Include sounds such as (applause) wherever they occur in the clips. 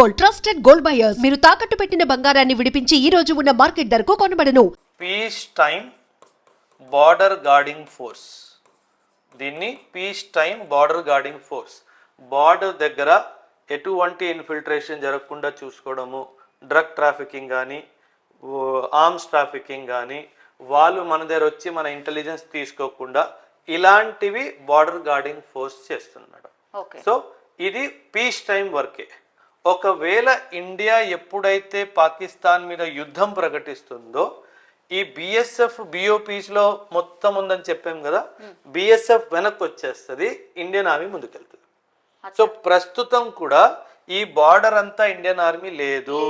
Gold trusted gold buyers. మీరు తాకట్టు పెట్టిన బంగారాన్ని విడిపించి ఈ రోజు ఉన్న మార్కెట్ ధరకు కొనబడను. Peace time border guarding force. దీన్ని peace time border guarding force. Border దగ్గర ఎటువంటి ఇన్ఫిల్ట్రేషన్ జరగకుండా చూసుకోవడము డ్రగ్ ట్రాఫికింగ్ కానీ ఆర్మ్స్ ట్రాఫికింగ్ కానీ వాళ్ళు మన దగ్గర వచ్చి మన ఇంటెలిజెన్స్ తీసుకోకుండా ఇలాంటివి బార్డర్ గార్డింగ్ ఫోర్స్ చేస్తున్నాడు. ఓకే. సో ఇది పీస్ టైం వర్కే. ఒకవేళ ఇండియా ఎప్పుడైతే పాకిస్తాన్ మీద యుద్ధం ప్రకటిస్తుందో ఈ బిఎస్ఎఫ్లో మొత్తం ఉందని చెప్పాం కదా బిఎస్ఎఫ్ వెనక్కి వచ్చేస్తుంది ఇండియన్ ఆర్మీ ముందుకెళ్తుంది. సో ప్రస్తుతం కూడా ఈ బార్డర్ అంతా ఇండియన్ ఆర్మీ లేదు.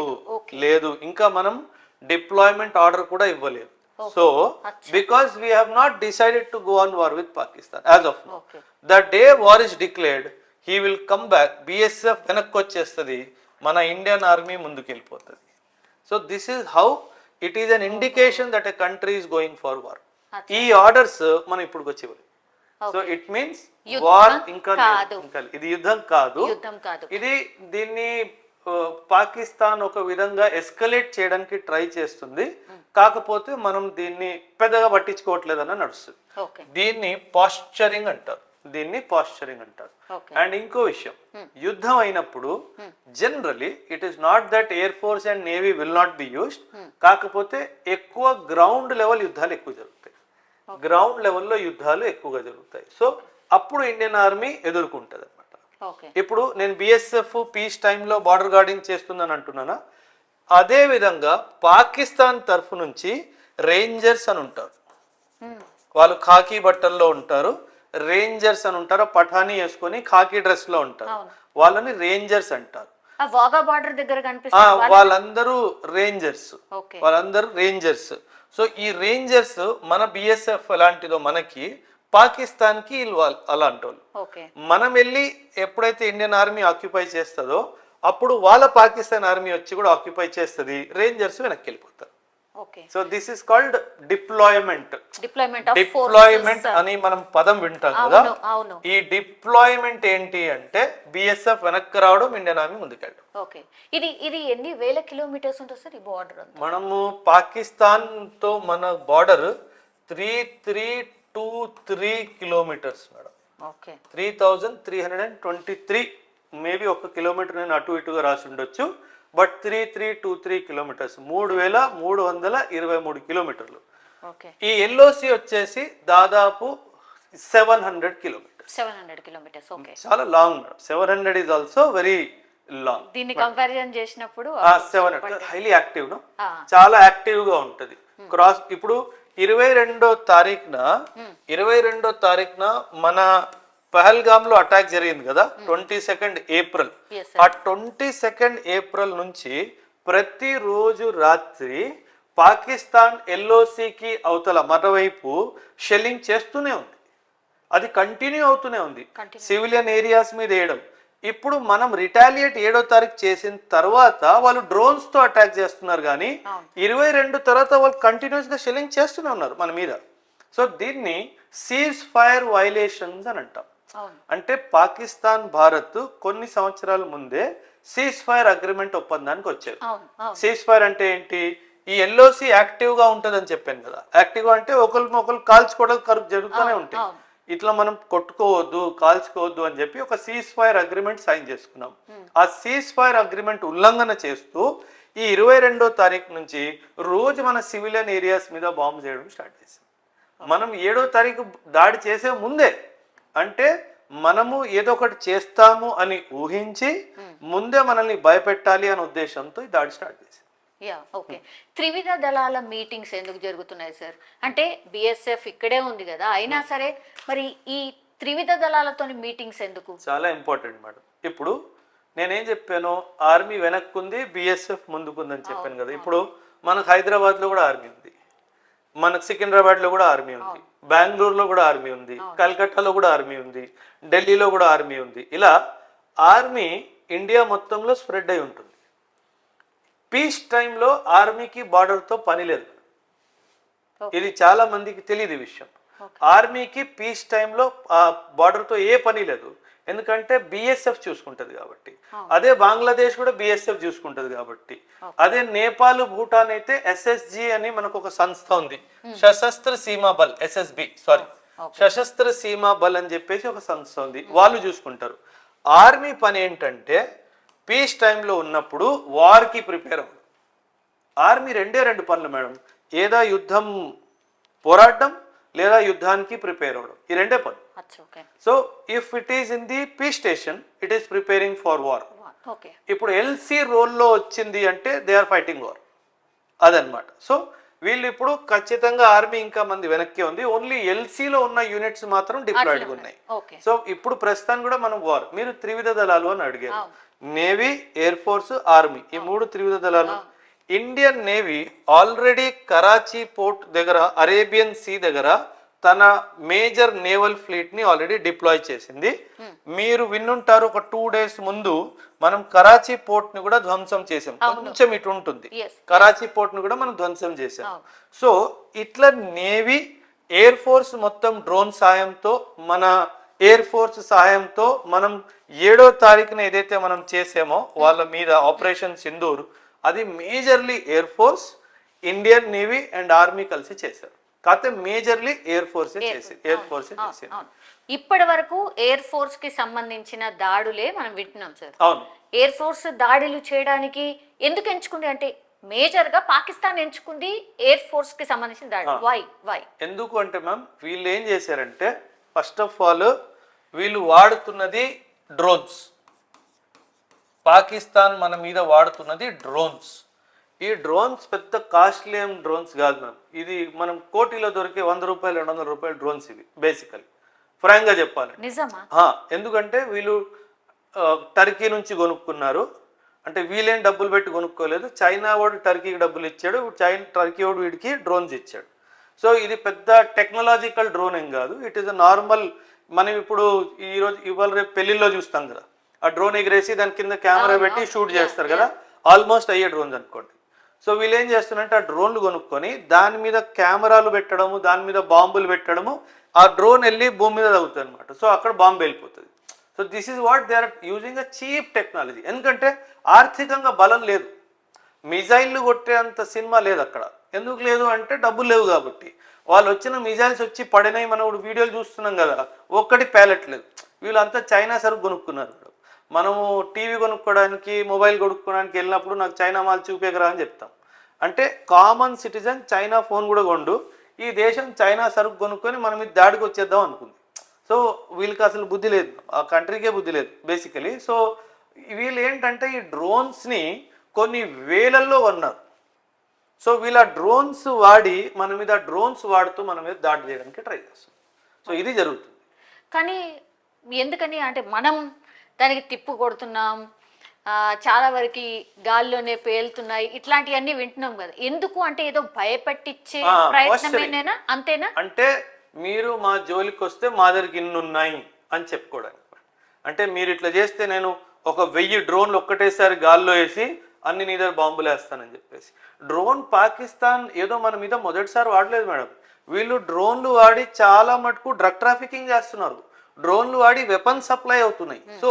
లేదు. ఇంకా మనం డిప్లాయ్మెంట్ ఆర్డర్ కూడా ఇవ్వలేదు. So because we have not decided to go on war with Pakistan as of. The day war is declared. He will come back BSF వెనక్కి వచ్చేస్తుంది. మన ఇండియన్ ఆర్మీ ముందుకు వెళ్ళిపోతుంది so this is how it is an indication that a country is going for war ఈ orders మనం ఇప్పుడు వచ్చి so it means war ఇంకా. ఇది యుద్ధం కాదు. ఇది దీన్ని పాకిస్తాన్ ఒక విధంగా ఎస్కలేట్ చేయడానికి ట్రై చేస్తుంది. కాకపోతే మనం దీన్ని పెద్దగా పట్టించుకోవట్లేదన్న నడుస్తుంది. దీన్ని పాస్చరింగ్ అంటారు. దీన్ని పాస్చరింగ్ అంటారు. అండ్ ఇంకో విషయం యుద్ధం అయినప్పుడు generally it is not that air force and navy will not be used కాకపోతే ఎక్కువ గ్రౌండ్ లెవెల్ యుద్ధాలు ఎక్కువ జరుగుతాయి. గ్రౌండ్ లెవెల్లో యుద్ధాలు ఎక్కువగా జరుగుతాయి. సో అప్పుడు ఇండియన్ ఆర్మీ ఎదుర్కొంటది అనమాట ఇప్పుడు నేను బిఎస్ఎఫ్ పీస్ టైంలో బార్డర్ గార్డింగ్ చేస్తున్నాను అంటున్నానా? అదే విధంగా పాకిస్తాన్ తరఫు నుంచి రేంజర్స్ అని ఉంటారు. వాళ్ళు ఖాకీ బట్టల్లో ఉంటారు. రేంజర్స్ అని ఉంటారు పఠానీ వేసుకొని ఖాకీ డ్రెస్లో ఉంటారు. వాళ్ళని రేంజర్స్ అంటారు. వాగా బార్డర్ దగ్గర వాళ్ళందరూ రేంజర్స్. వాళ్ళందరూ రేంజర్స్. సో ఈ రేంజర్స్ మన బిఎస్ఎఫ్ ఎలాంటిదో మనకి పాకిస్తాన్కి అలాంటి వాళ్ళు మనం వెళ్ళి ఎప్పుడైతే ఇండియన్ ఆర్మీ ఆక్యుపై చేస్తుందో అప్పుడు వాళ్ళ పాకిస్తాన్ ఆర్మీ వచ్చి కూడా ఆక్యుపై చేస్తుంది. రేంజర్స్ వెనక్కి వెళ్ళిపోతారు. So this is called deployment deployment deployment అని మనం పదం వింటాం కదా? ఈ డిప్లాయ్మెంట్ ఏంటి అంటే బిఎస్ఎఫ్ వెనక్కి రావడం ఇండియన్ ఆర్మీ ముందుకెళ్ళడం. ఓకే ఇది ఇది ఎన్ని వేల కిలోమీటర్స్ ఉంటుంది సార్ ఈ బార్డర్ మనము పాకిస్తాన్తో మన border three three two three kilometres madam. Okay three thousand three hundred and twenty three maybe ఒక కిలోమీటర్ నేను అటు ఇటుగా రాసి ఉండొచ్చు. But three three two three kilometres. మూడు వేల మూడు వందల ఇరవై మూడు కిలోమీటర్లు. ఈ ఎల్ఓసి వచ్చేసి దాదాపు seven hundred kilometres. Seven hundred kilometres. Okay. చాలా long madam. Seven hundred is also very long. దీన్ని కంపారిజన్ చేసినప్పుడు సెవెన్ హైలీ యాక్టివ్ను. చాలా యాక్టివ్గా ఉంటది క్రాస్ ఇప్పుడు ఇరవై రెండో తారీఖున ఇరవై రెండో తారీఖున మన పహల్గామ్లో అటాక్ జరిగింది కదా ట్వంటీ సెకండ్ ఏప్రిల్. ఆ ట్వంటీ సెకండ్ ఏప్రిల్ నుంచి ప్రతిరోజు రాత్రి పాకిస్తాన్ ఎల్ఓసికి అవతల మరోవైపు షెల్లింగ్ చేస్తూనే ఉంది. అది కంటిన్యూ అవుతూనే ఉంది. సివిలియన్ ఏరియాస్ మీద వేయడం ఇప్పుడు మనం రిటాలియేట్ ఏడో తారీఖు చేసిన తర్వాత వాళ్ళు డ్రోన్స్తో అటాక్ చేస్తున్నారు కానీ. ఇరవై రెండు తర్వాత వాళ్ళు కంటిన్యూస్గా షెల్లింగ్ చేస్తూనే ఉన్నారు మన మీద. సో దీన్ని సీజ్ ఫైర్ వైలేషన్స్ అని అంటాం. అంటే పాకిస్తాన్ భారత్ కొన్ని సంవత్సరాల ముందే సీజ్ ఫైర్ అగ్రిమెంట్ ఒప్పందానికి వచ్చారు. సీజ్ ఫైర్ అంటే ఏంటి? ఈ ఎల్ఓసి యాక్టివ్గా ఉంటదని చెప్పాను కదా. యాక్టివ్గా అంటే ఒకరికి ఒకరు కాల్చుకోవడం కరుపు జరుగుతూనే ఉంటాయి. ఇట్లా మనం కొట్టుకోవద్దు కాల్చుకోవద్దు అని చెప్పి ఒక సీజ్ ఫైర్ అగ్రిమెంట్ సైన్ చేసుకున్నాం ఆ సీజ్ ఫైర్ అగ్రిమెంట్ ఉల్లంఘన చేస్తూ ఈ ఇరవై రెండో తారీఖు నుంచి రోజు మన సివిలియన్ ఏరియాస్ మీద బాంబు చేయడం స్టార్ట్ చేసాం మనం ఏడో తారీఖు దాడి చేసే ముందే అంటే మనము ఏదో ఒకటి చేస్తాము అని ఊహించి ముందే మనల్ని భయపెట్టాలి అనే ఉద్దేశంతో ఈ దాడి స్టార్ట్ చేసాం యా ఓకే. త్రివిధ దళాల మీటింగ్స్ ఎందుకు జరుగుతున్నాయి సార్? అంటే బిఎస్ఎఫ్ ఇక్కడే ఉంది కదా అయినా సరే మరి ఈ త్రివిధ దళాలతోని మీటింగ్స్ ఎందుకు? చాలా ఇంపార్టెంట్ మేడం. ఇప్పుడు నేనేం చెప్పాను ఆర్మీ వెనక్కుంది బిఎస్ఎఫ్ ముందుకుందని చెప్పాను కదా. ఇప్పుడు మనకు హైదరాబాద్లో కూడా ఆర్మీ ఉంది. మనకు సికింద్రాబాద్లో కూడా ఆర్మీ ఉంది. బెంగళూరులో కూడా ఆర్మీ ఉంది. కలకత్తాలో కూడా ఆర్మీ ఉంది. ఢిల్లీలో కూడా ఆర్మీ ఉంది. ఇలా ఆర్మీ ఇండియా మొత్తంలో స్ప్రెడ్ అయి ఉంటుంది. పీస్ టైంలో ఆర్మీకి బార్డర్తో పని లేదు. ఇది చాలా మందికి తెలియదు విషయం. ఆర్మీకి పీస్ టైంలో బార్డర్తో ఏ పని లేదు. ఎందుకంటే బిఎస్ఎఫ్ చూసుకుంటది కాబట్టి. అదే బంగ్లాదేశ్ కూడా బిఎస్ఎఫ్ చూసుకుంటది కాబట్టి. అదే నేపాల్ భూటాన్ అయితే ఎస్ఎస్జి అని మనకు ఒక సంస్థ ఉంది. సశస్త్ర సీమా బల్ ఎస్ఎస్బి సారీ సశస్త్ర సీమా బల్ అని చెప్పేసి ఒక సంస్థ ఉంది. వాళ్ళు చూసుకుంటారు. ఆర్మీ పని ఏంటంటే పీస్ టైంలో ఉన్నప్పుడు వార్కి ప్రిపేర్ అవ్వడం. ఆర్మీ రెండే రెండు పనులు మేడం. ఏదా యుద్ధం పోరాడడం లేదా యుద్ధానికి ప్రిపేర్ అవ్వడం ఈ రెండే okay. So if it is in the peace station it is preparing for war ఇప్పుడు ఎల్సి రోల్లో వచ్చింది అంటే దే ఆర్ ఫైటింగ్ వార్ అదనమాట సో వీళ్ళు ఇప్పుడు ఖచ్చితంగా ఆర్మీ ఇంకా మంది వెనక్కి ఉంది. ఓన్లీ ఎల్సీలో ఉన్న యూనిట్స్ మాత్రం డిప్లాయిడ్ ఉన్నాయి. సో ఇప్పుడు ప్రస్తుతానికి కూడా మనం వార్ మీరు త్రివిధ దళాలు అని అడిగారు. నేవీ ఎయిర్ ఫోర్స్ ఆర్మీ ఈ మూడు త్రివిధ దళాలు Indian navy already Karachi port దగ్గర అరేబియన్ సీ దగ్గర తన మేజర్ నేవల్ ఫ్లీట్ని ఆల్రెడీ డిప్లాయ్ చేసింది. మీరు విన్నుంటారు ఒక టూ డేస్ ముందు మనం కరాచీ పోర్ట్ని కూడా ధ్వంసం చేసాం కొంచెం ఇటు ఉంటుంది. కరాచీ పోర్ట్ని కూడా మనం ధ్వంసం చేసాం సో ఇట్లా నేవీ ఎయిర్ ఫోర్స్ మొత్తం డ్రోన్ సాయంతో మన ఎయిర్ ఫోర్స్ సహాయంతో మనం ఏడో తారీఖున ఏదైతే మనం చేసామో వాళ్ళ మీద ఆపరేషన్ సింధూర్ అది majorly air force Indian navy and army కలిసి చేశారు. కాకపోతే majorly air force air force చేసింది ఇప్పటి వరకు ఎయిర్ ఫోర్స్కి సంబంధించిన దాడులే మనం వింటున్నాం సార్. అవును. ఎయిర్ ఫోర్స్ దాడులు చేయడానికి ఎందుకు ఎంచుకుంది? అంటే మేజర్గా పాకిస్తాన్ ఎంచుకుంది ఎయిర్ ఫోర్స్కి సంబంధించిన దాడి వై వై ఎందుకు అంటే మ్యామ్ వీళ్ళు ఏం చేశారంటే ఫస్ట్ ఆఫ్ ఆల్ వీళ్ళు వాడుతున్నది డ్రోన్స్ పాకిస్తాన్ మన మీద వాడుతున్నది డ్రోన్స్. ఈ డ్రోన్స్ పెద్ద కాస్ట్లీ ఏం డ్రోన్స్ కాదు మ్యామ్. ఇది మనం కోటిలో దొరికే వంద రూపాయలు రెండు వందల రూపాయల డ్రోన్స్ ఇవి బేసికలీ ఫ్రాంక్గా చెప్పాలి నిజమా? ఆ, ఎందుకంటే వీళ్ళు టర్కీ నుంచి కొనుక్కున్నారు. అంటే వీళ్ళేం డబ్బులు పెట్టి కొనుక్కోలేదు. చైనా వాడు టర్కీకి డబ్బులు ఇచ్చాడు. చైనా టర్కీ వాడు వీడికి డ్రోన్స్ ఇచ్చాడు. సో ఇది పెద్ద టెక్నాలజికల్ డ్రోన్ ఏం కాదు. ఇట్ ఈస్ అ నార్మల్ మనం ఇప్పుడు ఈ రోజు ఇవాళ రేపు పెళ్ళిలో చూస్తాం కదా. ఆ డ్రోన్ ఎగిరేసి దాని కింద కెమెరా పెట్టి షూట్ చేస్తారు కదా? ఆల్మోస్ట్ అయ్యే డ్రోన్స్ అనుకోండి. సో వీళ్ళు ఏం చేస్తున్నారంటే ఆ డ్రోన్లు కొనుక్కొని దాని మీద కెమెరాలు పెట్టడము దాని మీద బాంబులు పెట్టడము ఆ డ్రోన్ వెళ్ళి భూమి మీద తగ్గుతుంది అనమాట సో అక్కడ బాంబు వెళ్ళిపోతుంది. So this is what they are using a cheap technology ఎందుకంటే ఆర్థికంగా బలం లేదు. మిజైల్లు కొట్టేంత సినిమా లేదు అక్కడ. ఎందుకు లేదు అంటే డబ్బులు లేవు కాబట్టి. వాళ్ళు వచ్చిన మిజైల్స్ వచ్చి పడినాయి మనం వీడియోలు చూస్తున్నాం కదా. ఒక్కటి ప్యాలెట్ లేదు. వీళ్ళంతా చైనా సరుకు కొనుక్కున్నారు. మనము టీవీ కొనుక్కోవడానికి మొబైల్ కొనుక్కోవడానికి వెళ్ళినప్పుడు నాకు చైనా మాల్ చూపేకరా అని చెప్తాం. అంటే కామన్ సిటిజన్ చైనా ఫోన్ కూడా కొండు. ఈ దేశం చైనా సరుకు కొనుక్కొని మనం ఇది దాడికి వచ్చేద్దాం అనుకుంది. సో వీళ్ళకి అసలు బుద్ధి లేదు. ఆ కంట్రీకే బుద్ధి లేదు బేసికలీ సో వీళ్ళు ఏంటంటే ఈ డ్రోన్స్ని కొన్ని వేలల్లో కొన్నారు. సో వీళ్ళ డ్రోన్స్ వాడి మన మీద డ్రోన్స్ వాడుతూ మన మీద దాడి చేయడానికి ట్రై చేస్తారు సో ఇది జరుగుతుంది. కానీ ఎందుకని అంటే మనం దానికి తిప్పు కొడుతున్నాం. చాలా వరకు గాల్లోనే పేలుతున్నాయి. ఇట్లాంటివన్నీ వింటున్నాం కదా. ఎందుకు అంటే ఏదో భయపెట్టించే ఆ, ప్రయత్నమేనా అంతేనా? అంటే మీరు మా జోలికి వస్తే మా దగ్గరికి ఇన్ని ఉన్నాయి అని చెప్పుకోవడానికి. అంటే మీరు ఇట్లా చేస్తే నేను ఒక వెయ్యి డ్రోన్లు ఒక్కటేసారి గాల్లో వేసి అన్ని నీ దగ్గర బాంబులు వేస్తానని చెప్పేసి. డ్రోన్ పాకిస్తాన్ ఏదో మన మీద మొదటిసారి వాడలేదు మేడం. వీళ్ళు డ్రోన్లు వాడి చాలా మటుకు డ్రగ్ ట్రాఫికింగ్ చేస్తున్నారు. డ్రోన్లు వాడి వెపన్ సప్లై అవుతున్నాయి. సో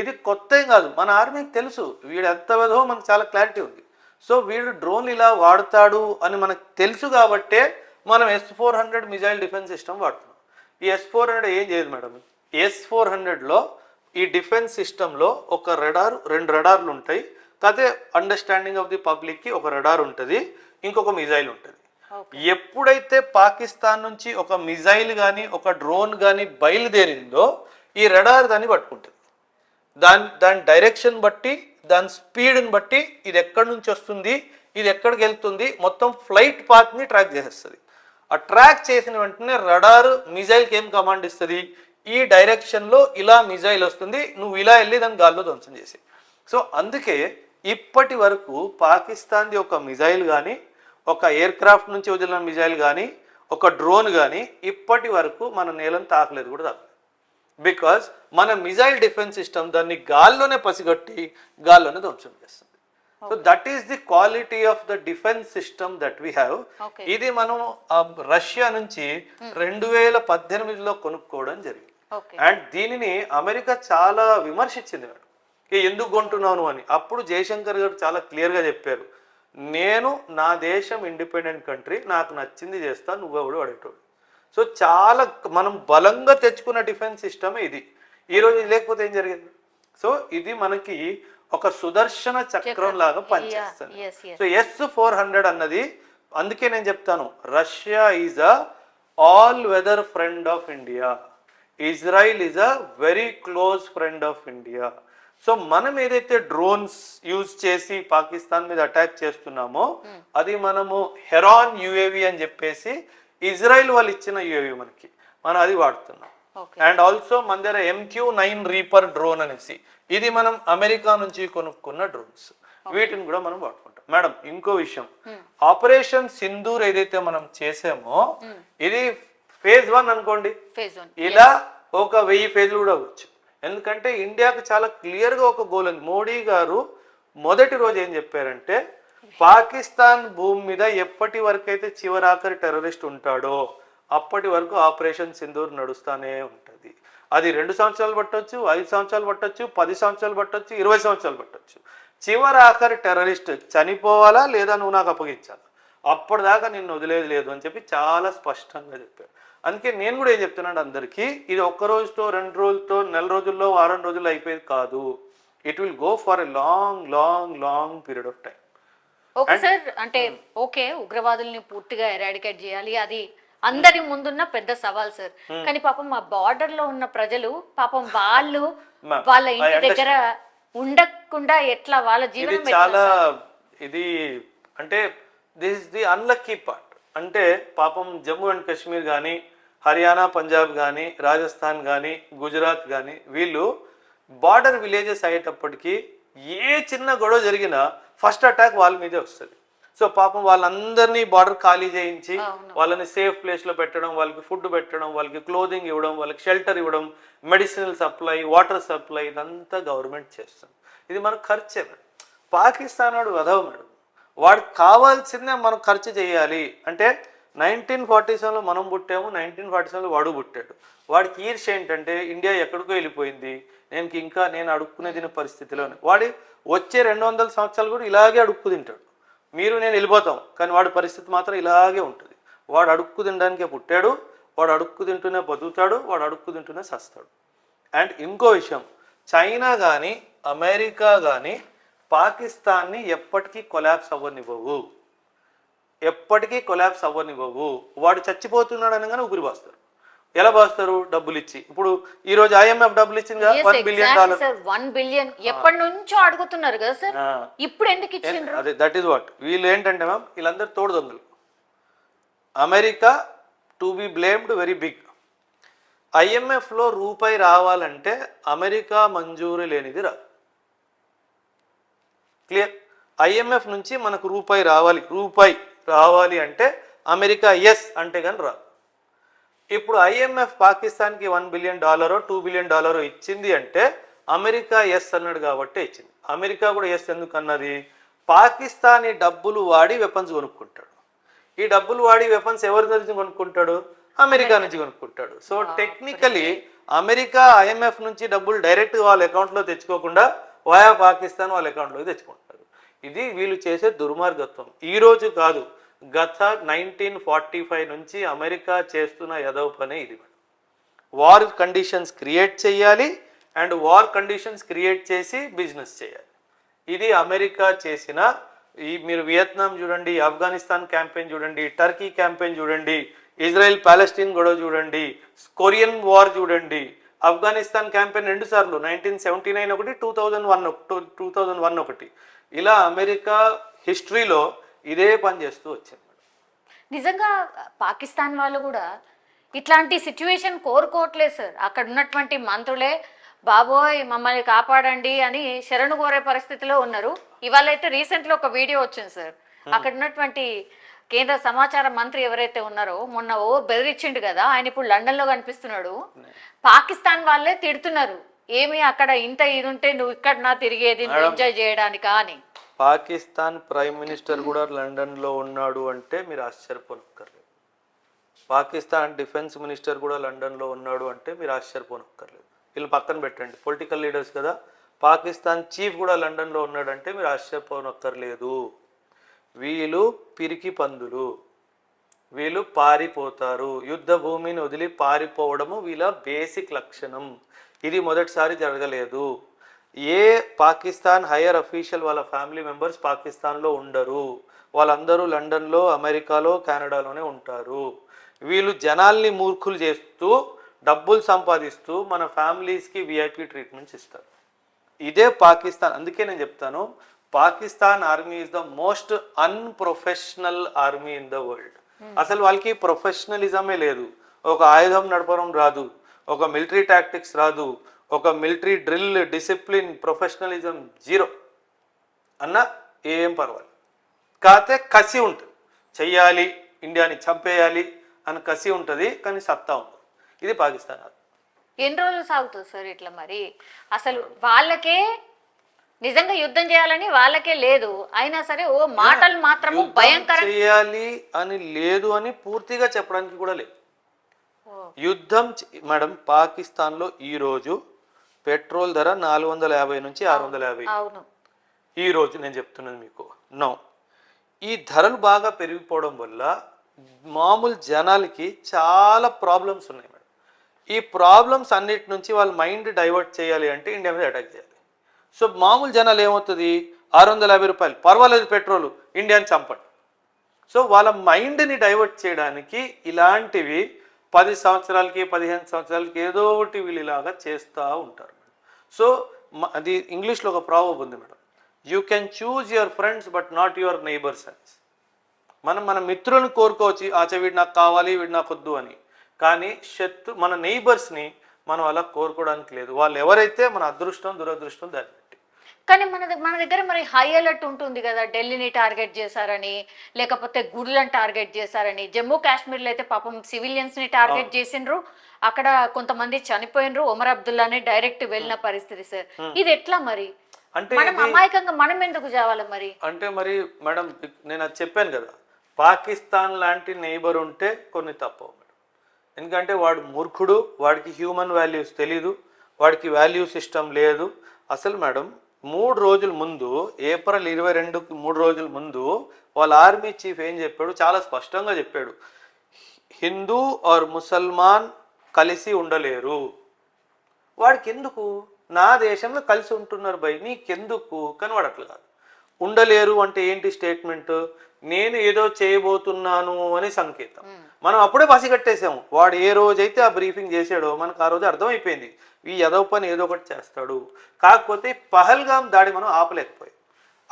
ఇది కొత్త ఏం కాదు. మన ఆర్మీకి తెలుసు. వీడు ఎంత విధో మనకు చాలా క్లారిటీ ఉంది. సో వీడు డ్రోన్ ఇలా వాడతాడు అని మనకు తెలుసు కాబట్టే మనం S four hundred missile defence system వాడుతున్నాం. ఈ ఎస్ ఫోర్ హండ్రెడ్ ఏం చేయదు మేడం? ఎస్ ఫోర్ హండ్రెడ్లో ఈ డిఫెన్స్ సిస్టంలో ఒక రెడార్ రెండు రెడార్లు ఉంటాయి. కాకపోతే అండర్స్టాండింగ్ ఆఫ్ ది పబ్లిక్కి ఒక రెడార్ ఉంటుంది. ఇంకొక మిజైల్ ఉంటుంది. ఎప్పుడైతే పాకిస్తాన్ నుంచి ఒక మిజైల్ కానీ ఒక డ్రోన్ కానీ బయలుదేరిందో ఈ రెడార్ దాన్ని పట్టుకుంటుంది. దాని దాని డైరెక్షన్ బట్టి దాని స్పీడ్ని బట్టి ఇది ఎక్కడి నుంచి వస్తుంది ఇది ఎక్కడికి వెళ్తుంది మొత్తం ఫ్లైట్ పాత్ని ట్రాక్ చేసేస్తుంది. ఆ ట్రాక్ చేసిన వెంటనే రడార్ మిజైల్కి ఏం కమాండ్ ఇస్తుంది? ఈ డైరెక్షన్లో ఇలా మిజైల్ వస్తుంది నువ్వు ఇలా వెళ్ళి దాన్ని గాల్లో ధ్వంసం చేసి సో అందుకే ఇప్పటి వరకు పాకిస్తాన్ది ఒక మిజైల్ కానీ ఒక ఎయిర్ క్రాఫ్ట్ నుంచి వదిలిన మిజైల్ కానీ ఒక డ్రోన్ కానీ ఇప్పటి వరకు మన నేలను తాకలేదు కూడా తాకలేదు. బికాస్ మన మిజైల్ డిఫెన్స్ సిస్టమ్ దాన్ని గాల్లోనే పసిగట్టి గాల్లోనే ధ్వంసం చేస్తుంది. So that is the quality of the defence system that we have. ఇది మనం రష్యా నుంచి రెండు వేల పద్దెనిమిదిలో కొనుక్కోవడం జరిగింది. అండ్ దీనిని అమెరికా చాలా విమర్శించింది మేడం. ఎందుకు కొంటున్నాను అని. అప్పుడు జయశంకర్ గారు చాలా క్లియర్గా చెప్పారు. నేను నా దేశం ఇండిపెండెంట్ కంట్రీ నాకు నచ్చింది చేస్తా నువ్వెవడు అడేటోడు సో చాలా మనం బలంగా తెచ్చుకున్న డిఫెన్స్ సిస్టమే ఇది. ఈ రోజు ఇది లేకపోతే ఏం జరిగింది? సో ఇది మనకి ఒక సుదర్శన చక్రం లాగా పనిచేస్తుంది. సో ఎస్ ఫోర్ హండ్రెడ్ అన్నది అందుకే నేను చెప్తాను Russia is a all weather friend of India Israel is a very close friend of India so మనం ఏదైతే డ్రోన్స్ యూజ్ చేసి పాకిస్తాన్ మీద అటాక్ చేస్తున్నామో అది మనము హెరాన్ యుఏవి అని చెప్పేసి ఇజ్రాయిల్ వాళ్ళు ఇచ్చిన యుఏవి మనకి. మనం అది వాడుతున్నాం. అండ్ ఆల్సో మన దగ్గర ఎంక్యూ నైన్ రీపర్ డ్రోన్ అనేసి. ఇది మనం అమెరికా నుంచి కొనుక్కున్న డ్రోన్స్ వీటిని కూడా మనం వాడుకుంటాం. మేడం ఇంకో విషయం. ఆపరేషన్ సింధూర్ ఏదైతే మనం చేసామో ఇది ఫేజ్ వన్ అనుకోండి. ఇలా ఒక వెయ్యి ఫేజ్లు కూడా అవ్వచ్చు. ఎందుకంటే ఇండియాకు చాలా క్లియర్గా ఒక గోల్ ఉంది. మోడీ గారు మొదటి రోజు ఏం చెప్పారంటే పాకిస్తాన్ భూమి మీద ఎప్పటి వరకు అయితే చివరాఖరి టెర్రరిస్ట్ ఉంటాడో అప్పటి వరకు ఆపరేషన్ సింధూర్ నడుస్తూనే ఉంటుంది. అది రెండు సంవత్సరాలు పట్టొచ్చు ఐదు సంవత్సరాలు పట్టొచ్చు పది సంవత్సరాలు పట్టొచ్చు ఇరవై సంవత్సరాలు పట్టొచ్చు. చివరి ఆఖరి టెర్రరిస్ట్ చనిపోవాలా లేదా నువ్వు నాకు అప్పగించాలా? అప్పటిదాకా నిన్ను వదిలేదు లేదు అని చెప్పి చాలా స్పష్టంగా చెప్పారు. అందుకే నేను కూడా ఏం చెప్తున్నాను అందరికీ ఇది ఒక్క రోజుతో రెండు రోజులతో నెల రోజుల్లో వారం రోజుల్లో అయిపోయేది కాదు. It will go for a long long long period of time okay sir అంటే ఓకే ఉగ్రవాదుల్ని పూర్తిగా ఎరాడికేట్ చేయాలి. అది అందరి ముందున్న పెద్ద సవాల్ సార్. కానీ పాపం మా బార్డర్లో ఉన్న ప్రజలు పాపం వాళ్ళు (laughs) వాళ్ళ ఇంటి దగ్గర ఉండకుండా ఎట్లా వాళ్ళ ఎట్లా చాలా? ఇది అంటే this is the unlucky part అంటే పాపం జమ్మూ అండ్ కాశ్మీర్ కానీ హర్యానా పంజాబ్ కానీ రాజస్థాన్ కానీ గుజరాత్ కానీ వీళ్ళు బార్డర్ విలేజెస్ అయ్యేటప్పటికి ఏ చిన్న గొడవ జరిగినా ఫస్ట్ అటాక్ వాళ్ళ మీదే వస్తుంది. సో పాపం వాళ్ళందరినీ బార్డర్ ఖాళీ చేయించి. వాళ్ళని సేఫ్ ప్లేస్లో పెట్టడం వాళ్ళకి ఫుడ్ పెట్టడం వాళ్ళకి క్లోదింగ్ ఇవ్వడం వాళ్ళకి షెల్టర్ ఇవ్వడం మెడిసినల్ సప్లై వాటర్ సప్లై ఇదంతా గవర్నమెంట్ చేస్తుంది. ఇది మనకు ఖర్చే పాకిస్తాన్ వాడు వదవ మేడం. వాడికి కావాల్సిందే మనం ఖర్చు చేయాలి. అంటే నైన్టీన్ ఫార్టీ సెవెన్లో మనం పుట్టాము నైన్టీన్ ఫార్టీ సెవెన్లో వాడు పుట్టాడు. వాడికి ఈర్ష ఏంటంటే ఇండియా ఎక్కడికో వెళ్ళిపోయింది నేను ఇంకా నేను అడుక్కునే తినే పరిస్థితిలోనే వాడి వచ్చే రెండు వందల సంవత్సరాలు కూడా ఇలాగే అడుక్కు తింటాడు. మీరు నేను వెళ్ళిపోతాం కానీ వాడి పరిస్థితి మాత్రం ఇలాగే ఉంటుంది. వాడు అడుక్కు తినడానికే పుట్టాడు వాడు అడుక్కు తింటూనే బతుకుతాడు వాడు అడుక్కు తింటూనే సస్తాడు. అండ్ ఇంకో విషయం చైనా కానీ అమెరికా కానీ పాకిస్తాన్ని ఎప్పటికీ కొలాప్స్ అవ్వనివ్వవు. ఎప్పటికీ కొలాప్స్ అవ్వనివ్వవు. వాడు చచ్చిపోతున్నాడు అనగానే ఊపిరి పోస్తారు. ఎలా పోస్తారు? డబ్బులు ఇచ్చి ఇప్పుడు ఈ రోజు ఐఎంఎఫ్ డబ్బులు ఇచ్చింది one billion dollar. One billion. ఎప్పటి నుంచో అడుగుతున్నారు కదా సార్ ఇప్పుడు ఎందుకు ఇచ్చిండ్రు? అదే దట్ ఈస్ వాట్ వీళ్ళు ఏంటంటే మ్యామ్ వీళ్ళందరూ తోడు దొంగలు America to be blamed very big ఐఎంఎఫ్లో రూపాయి రావాలంటే అమెరికా మంజూరు లేనిది రాదు. క్లియర్ ఐఎంఎఫ్ నుంచి మనకు రూపాయి రావాలి. రూపాయి. రావాలి అంటే అమెరికా ఎస్ అంటే కానీ రాదు. ఇప్పుడు ఐఎంఎఫ్ పాకిస్తాన్కి వన్ బిలియన్ డాలరో టూ బిలియన్ డాలరో ఇచ్చింది అంటే అమెరికా ఎస్ అన్నాడు కాబట్టి ఇచ్చింది. అమెరికా కూడా ఎస్ ఎందుకు అన్నది? పాకిస్తానీ డబ్బులు వాడి వెపన్స్ కొనుక్కుంటాడు. ఈ డబ్బులు వాడి వెపన్స్ ఎవరి నుంచి కొనుక్కుంటాడు? అమెరికా నుంచి కొనుక్కుంటాడు. సో టెక్నికలీ అమెరికా ఐఎంఎఫ్ నుంచి డబ్బులు డైరెక్ట్ వాళ్ళ అకౌంట్లో తెచ్చుకోకుండా వాయా పాకిస్తాన్ వాళ్ళ అకౌంట్లోకి తెచ్చుకుంటారు. ఇది వీళ్ళు చేసే దుర్మార్గత్వం. ఈ రోజు కాదు. గత నైన్టీన్ ఫార్టీ ఫైవ్ నుంచి అమెరికా చేస్తున్న ఎదవ పనే ఇది మేడం. వార్ కండిషన్స్ క్రియేట్ చేయాలి అండ్ వార్ కండిషన్స్ క్రియేట్ చేసి బిజినెస్ చేయాలి. ఇది అమెరికా చేసిన ఈ మీరు వియత్నాం చూడండి ఆఫ్ఘనిస్తాన్ క్యాంపెయిన్ చూడండి టర్కీ క్యాంపెయిన్ చూడండి ఇజ్రాయెల్ పాలెస్టీన్ గొడవ చూడండి కొరియన్ వార్ చూడండి ఆఫ్ఘనిస్తాన్ క్యాంపెయిన్ రెండు సార్లు నైన్టీన్ సెవెంటీ నైన్ ఒకటి two thousand one two thousand one ఒకటి. ఇలా అమెరికా హిస్టరీలో ఇదే పని చేస్తూ వచ్చింది మేడం నిజంగా పాకిస్తాన్ వాళ్ళు కూడా ఇట్లాంటి సిచ్యువేషన్ కోరుకోవట్లేదు సార్ అక్కడ ఉన్నటువంటి మంత్రులే బాబోయ్ మమ్మల్ని కాపాడండి అని శరణు కోరే పరిస్థితిలో ఉన్నారు. ఇవాళ అయితే రీసెంట్లో ఒక వీడియో వచ్చింది సార్ అక్కడ ఉన్నటువంటి కేంద్ర సమాచార మంత్రి ఎవరైతే ఉన్నారో మొన్న ఓ బెదిరించిండు కదా ఆయన ఇప్పుడు లండన్లో కనిపిస్తున్నాడు పాకిస్తాన్ వాళ్ళే తిడుతున్నారు. ఏమి అక్కడ ఇంత ఇది ఉంటే నువ్వు ఇక్కడ నా తిరిగేది నువ్వు ఎంజాయ్ చేయడానికా అని. పాకిస్తాన్ ప్రైమ్ మినిస్టర్ కూడా లండన్లో ఉన్నాడు అంటే మీరు ఆశ్చర్యపోనక్కర్లేదు. పాకిస్తాన్ డిఫెన్స్ మినిస్టర్ కూడా లండన్లో ఉన్నాడు అంటే మీరు ఆశ్చర్యపోనక్కర్లేదు. వీళ్ళు పక్కన పెట్టండి. పొలిటికల్ లీడర్స్ కదా. పాకిస్తాన్ చీఫ్ కూడా లండన్లో ఉన్నాడంటే మీరు ఆశ్చర్యపోనక్కర్లేదు. వీళ్ళు పిరికి పందులు. వీళ్ళు పారిపోతారు. యుద్ధ భూమిని వదిలి పారిపోవడము వీళ్ళ బేసిక్ లక్షణం. ఇది మొదటిసారి జరగలేదు. ఏ పాకిస్తాన్ హయ్యర్ అఫీషియల్ వాళ్ళ ఫ్యామిలీ మెంబర్స్ పాకిస్తాన్లో ఉండరు. వాళ్ళందరూ లండన్లో అమెరికాలో కెనడాలోనే ఉంటారు. వీళ్ళు జనాల్ని మూర్ఖులు చేస్తూ డబ్బులు సంపాదిస్తూ మన ఫ్యామిలీస్కి విఐపి ట్రీట్మెంట్స్ ఇస్తారు. ఇదే పాకిస్తాన్. అందుకే నేను చెప్తాను Pakistan army is the most unprofessional army in the world. అసలు వాళ్ళకి ప్రొఫెషనలిజమే లేదు. ఒక ఆయుధం నడపడం రాదు. ఒక మిలిటరీ టాక్టిక్స్ రాదు. ఒక military drill discipline professionalism zero అన్న ఏం పర్వాలేదు. కాకపోతే కసి ఉంటుంది. చెయ్యాలి ఇండియాని చంపేయాలి అని కసి ఉంటుంది కానీ సత్తా ఉండదు. ఇది పాకిస్తాన్ ఎన్ని రోజులు సాగుతుంది సార్ ఇట్లా మరి? అసలు వాళ్ళకే నిజంగా యుద్ధం చేయాలని వాళ్ళకే లేదు. అయినా సరే ఓ మాటలు మాత్రము యుద్ధం భయంకర చేయాలి అని లేదు అని పూర్తిగా చెప్పడానికి కూడా లేదు. యుద్ధం మేడం పాకిస్తాన్లో ఈ రోజు పెట్రోల్ ధర నాలుగు వందల యాభై నుంచి ఆరు వందల యాభై. అవును. ఈ రోజు నేను చెప్తున్నది మీకు. నో. ఈ ధరలు బాగా పెరిగిపోవడం వల్ల మామూలు జనాలకి చాలా ప్రాబ్లమ్స్ ఉన్నాయి మేడం. ఈ ప్రాబ్లమ్స్ అన్నిటి నుంచి వాళ్ళ మైండ్ డైవర్ట్ చేయాలి అంటే ఇండియా మీద అటాక్ చేయాలి. సో మామూలు జనాలు ఏమవుతుంది? ఆరు వందల యాభై రూపాయలు. పర్వాలేదు పెట్రోల్. ఇండియాని చంపండి. సో వాళ్ళ మైండ్ని డైవర్ట్ చేయడానికి ఇలాంటివి పది సంవత్సరాలకి పదిహేను సంవత్సరాలకి ఏదో ఒకటి వీళ్ళు ఇలాగా చేస్తూ ఉంటారు. సో మ- అది ఇంగ్లీష్లో ఒక ప్రావబ్ ఉంది madam. You can choose your friends but not your neighbours అని మనం మన మిత్రులను కోరుకోవచ్చు ఆచే వీడు నాకు కావాలి వీడు నాకు వద్దు అని. కానీ శత్రు మన నైబర్స్ని మనం అలా కోరుకోవడానికి లేదు. వాళ్ళు ఎవరైతే మన అదృష్టం దురదృష్టం దాన్ని కానీ మన మన దగ్గర మరి హై అలర్ట్ ఉంటుంది కదా ఢిల్లీని టార్గెట్ చేశారని లేకపోతే గుడులను టార్గెట్ చేశారని. జమ్మూ కాశ్మీర్లో అయితే పాపం సివిలియన్స్ని టార్గెట్ చేసిండ్రు. అక్కడ కొంతమంది చనిపోయినరు ఒమర్ అబ్దుల్లాని డైరెక్ట్ వెళ్ళిన పరిస్థితి సార్. ఇది ఎట్లా మరి? అంటే మనం అమాయకంగా మనం ఎందుకు చావాలి మరి? అంటే మరి మేడం నేను అది చెప్పాను కదా పాకిస్తాన్ లాంటి నైబర్ ఉంటే కొన్ని తప్పవు మేడం. ఎందుకంటే వాడు మూర్ఖుడు వాడికి హ్యూమన్ వాల్యూస్ తెలీదు వాడికి వాల్యూ సిస్టమ్ లేదు. అసలు మేడం మూడు రోజుల ముందు ఏప్రిల్ ఇరవై రెండుకి మూడు రోజుల ముందు వాళ్ళ ఆర్మీ చీఫ్ ఏం చెప్పాడు? చాలా స్పష్టంగా చెప్పాడు. హిందూ ఆర్ ముసల్మాన్ కలిసి ఉండలేరు. వాడికి ఎందుకు నా దేశంలో కలిసి ఉంటున్నారు భయ్. నీకెందుకు? కానీ వాడు అట్లా కాదు. ఉండలేరు అంటే ఏంటి స్టేట్మెంట్? నేను ఏదో చేయబోతున్నాను అని సంకేతం. మనం అప్పుడే పసిగట్టేసాము వాడు ఏ రోజైతే ఆ బ్రీఫింగ్ చేశాడో మనకు ఆ రోజు అర్థమైపోయింది. ఈ ఎదవ పని ఏదో ఒకటి చేస్తాడు. కాకపోతే పహల్గాం దాడి మనం ఆపలేకపోయాం.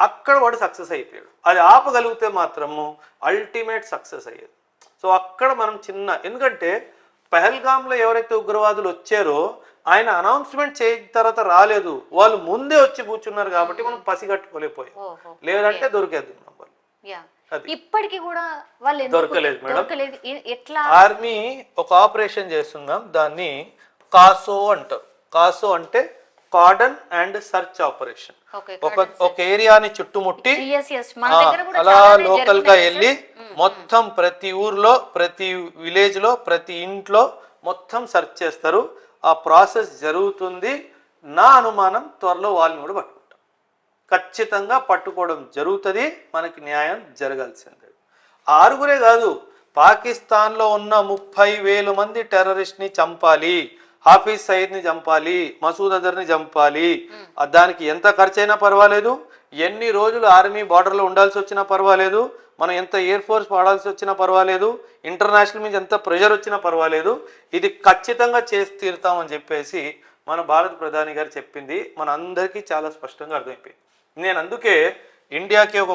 అక్కడ వాడు సక్సెస్ అయిపోయాడు. అది ఆపగలిగితే మాత్రము అల్టిమేట్ సక్సెస్ అయ్యేది. సో అక్కడ మనం చిన్న ఎందుకంటే పహల్గామ్లో ఎవరైతే ఉగ్రవాదులు వచ్చారో ఆయన అనౌన్స్మెంట్ చేసిన తర్వాత రాలేదు. వాళ్ళు ముందే వచ్చి కూర్చున్నారు కాబట్టి మనం పసిగట్టుకోలేకపోయాం లేదంటే దొరికేది. ఇప్పటికి కూడా వాళ్ళు దొరకలేదు మేడం. ఎట్లా? ఆర్మీ ఒక ఆపరేషన్ చేస్తున్నాం. దాన్ని కాసో అంటారు. కాసో అంటే కార్డన్ అండ్ సర్చ్ ఆపరేషన్. ఒక ఒక ఏరియాని చుట్టుముట్టి అలా లోకల్గా వెళ్ళి మొత్తం ప్రతి ఊర్లో ప్రతి విలేజ్లో ప్రతి ఇంట్లో మొత్తం సెర్చ్ చేస్తారు. ఆ ప్రాసెస్ జరుగుతుంది. నా అనుమానం త్వరలో వాళ్ళని కూడా పట్టుకుంటాం. ఖచ్చితంగా పట్టుకోవడం జరుగుతుంది. మనకి న్యాయం జరగాల్సిందే. ఆరుగురే కాదు పాకిస్తాన్లో ఉన్న ముప్పై వేల మంది టెర్రరిస్ట్ని చంపాలి. హాఫీజ్ సయీద్ని చంపాలి మసూద్ అజర్ని చంపాలి. ఆ దానికి ఎంత ఖర్చైనా పర్వాలేదు. ఎన్ని రోజులు ఆర్మీ బార్డర్లో ఉండాల్సి వచ్చినా పర్వాలేదు. మనం ఎంత ఎయిర్ ఫోర్స్ వాడాల్సి వచ్చినా పర్వాలేదు. ఇంటర్నేషనల్ మీద ఎంత ప్రెషర్ వచ్చినా పర్వాలేదు. ఇది ఖచ్చితంగా చేసి తీరుతామని చెప్పేసి మన భారత ప్రధాని గారు చెప్పింది. మన అందరికీ చాలా స్పష్టంగా అర్థమైపోయింది. నేను అందుకే ఇండియాకి ఒక